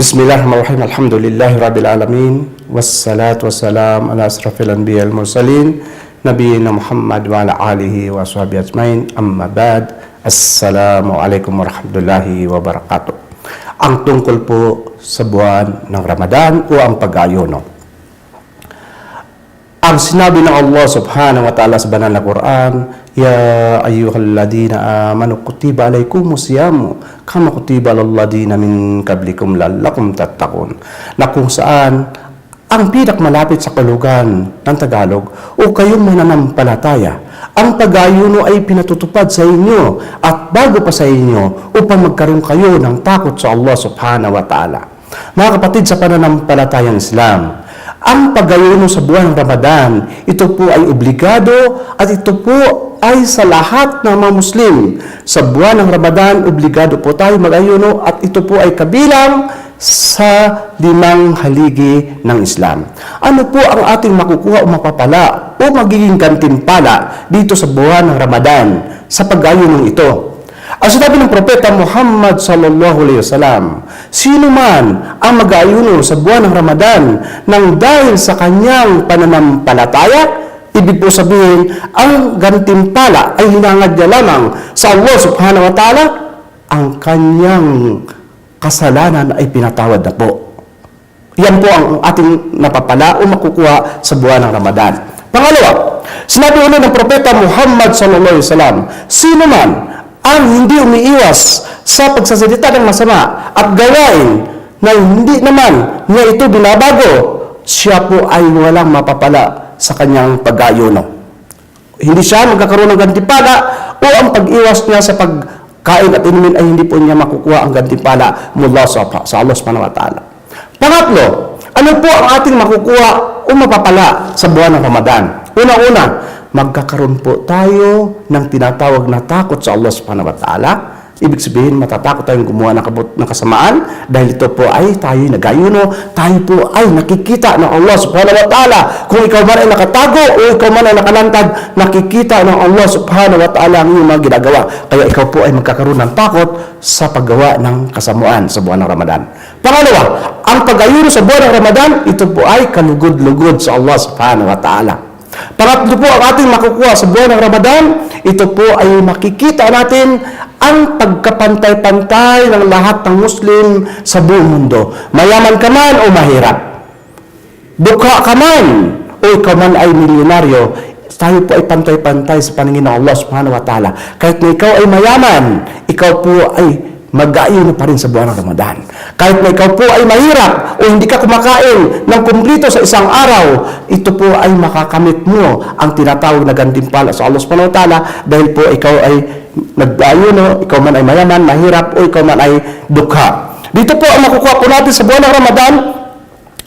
Bismillahirrahmanirrahim. Alhamdulillahi Rabbil Alamin. Wassalatu wassalam ala asrafil anbiya al mursalin. Nabiyina Muhammad wa ala alihi wa sahbihi ajmain. Amma ba'd. Assalamualaikum warahmatullahi wabarakatuh. Ang tungkol po sa buwan ng Ramadan o ang pag-ayuno. Ang sinabi ng Allah subhanahu wa ta'ala sa banal na Quran, Ya ayyuhalladina amanu kutiba alaykumus siyamu kama kutiba lalladina min kablikum lallakum tattakun. Na kung saan ang pinakmalapit sa kalugan ng Tagalog o kayong mananampalataya, ang pag-ayuno ay pinatutupad sa inyo at bago pa sa inyo upang magkaroon kayo ng takot sa Allah subhanahu wa ta'ala. Mga kapatid sa pananampalatayang Islam, ang pag-ayuno sa buwan ng Ramadan, ito po ay obligado at ito po ay sa lahat ng mga Muslim. Sa buwan ng Ramadan, obligado po tayo mag-ayuno at ito po ay kabilang sa limang haligi ng Islam. Ano po ang ating makukuha o mapapala o magiging gantimpala dito sa buwan ng Ramadan sa pag-ayuno ito? Ang sinabi ng Propeta Muhammad sallallahu alaihi wasallam, sino man ang mag-aayuno sa buwan ng Ramadan nang dahil sa kanyang pananampalataya, ibig po sabihin, ang gantimpala ay hinangad niya lamang sa Allah subhanahu wa ta'ala, ang kanyang kasalanan ay pinatawad na po. Yan po ang ating napapala o makukuha sa buwan ng Ramadan. Pangalawa, sinabi ulit ng Propeta Muhammad sallallahu alaihi wasallam, sino man ang hindi umiiwas sa pagsasalita ng masama at gawain na hindi naman niya ito binabago, siya po ay walang mapapala sa kanyang pag-ayuno. Hindi siya magkakaroon ng gantimpala o ang pag-iwas niya sa pagkain at inumin ay hindi po niya makukuha ang gantimpala mula sa, sa Allah subhanahu wa ta'ala. Pangatlo, ano po ang ating makukuha o mapapala sa buwan ng Ramadan? Una-una, magkakaroon po tayo ng tinatawag na takot sa Allah subhanahu wa ta'ala. Ibig sabihin, matatakot tayong gumawa ng, kabut ng kasamaan dahil ito po ay tayo nagayuno, tayo po ay nakikita ng Allah subhanahu wa ta'ala. Kung ikaw man ay nakatago o ikaw man ay nakalantad, nakikita ng Allah subhanahu wa ta'ala ang iyong mga ginagawa. Kaya ikaw po ay magkakaroon ng takot sa paggawa ng kasamuan sa buwan ng Ramadan. Pangalawa, ang pag-ayuno sa buwan ng Ramadan, ito po ay kalugod-lugod sa Allah subhanahu wa ta'ala. Pangatlo po ang ating makukuha sa buwan ng Ramadan, ito po ay makikita natin ang pagkapantay-pantay ng lahat ng Muslim sa buong mundo. Mayaman ka man o mahirap. Dukha ka man o ikaw man ay milyonaryo, tayo po ay pantay-pantay sa paningin ng Allah subhanahu wa ta'ala. Kahit na ikaw ay mayaman, ikaw po ay mag-aayuno pa rin sa buwan ng Ramadan. Kahit na ikaw po ay mahirap o hindi ka kumakain ng kumplito sa isang araw, ito po ay makakamit mo ang tinatawag na gantimpala sa Allah subhanahu wa ta'ala dahil po ikaw ay nag-ayuno, ikaw man ay mayaman, mahirap o ikaw man ay dukha. Dito po ang makukuha po natin sa buwan ng Ramadan,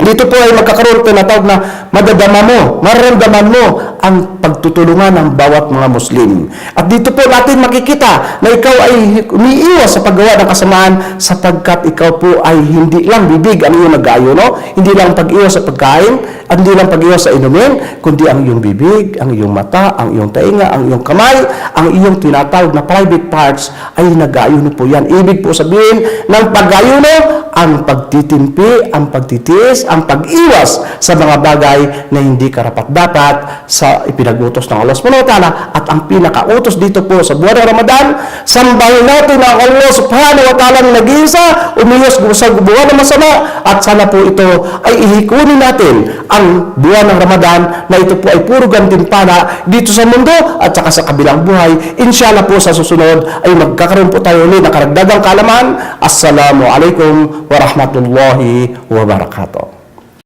dito po ay magkakaroon tinatawag na madadama mo, mararamdaman mo ang pagtutulungan ng bawat mga Muslim. At dito po natin makikita na ikaw ay umiiwas sa paggawa ng kasamaan sapagkat ikaw po ay hindi lang bibig ang iyong nag-ayuno, hindi lang pag-iwas sa pagkain, at hindi lang pag-iwas sa inumin, kundi ang iyong bibig, ang iyong mata, ang iyong tainga, ang iyong kamay, ang iyong tinatawag na private parts ay nag-ayuno po yan. Ibig po sabihin ng pag-ayuno, ang pagtitimpi, ang pagtitiis, ang pag-iwas sa mga bagay na hindi karapat-dapat sa ipinagutos ng Allah subhanahu wa ta'ala at ang pinakautos dito po sa buwan ng Ramadan, sambahin natin ang Allah subhanahu wa ta'ala na nag-iisa, umiwas sa buwan ng masama at sana po ito ay ihikunin natin ang buwan ng Ramadan na ito po ay puro gantimpala dito sa mundo at saka sa kabilang buhay. Inshallah po sa susunod ay magkakaroon po tayo ulit ng karagdagang kalaman. Assalamualaikum warahmatullahi wabarakatuh.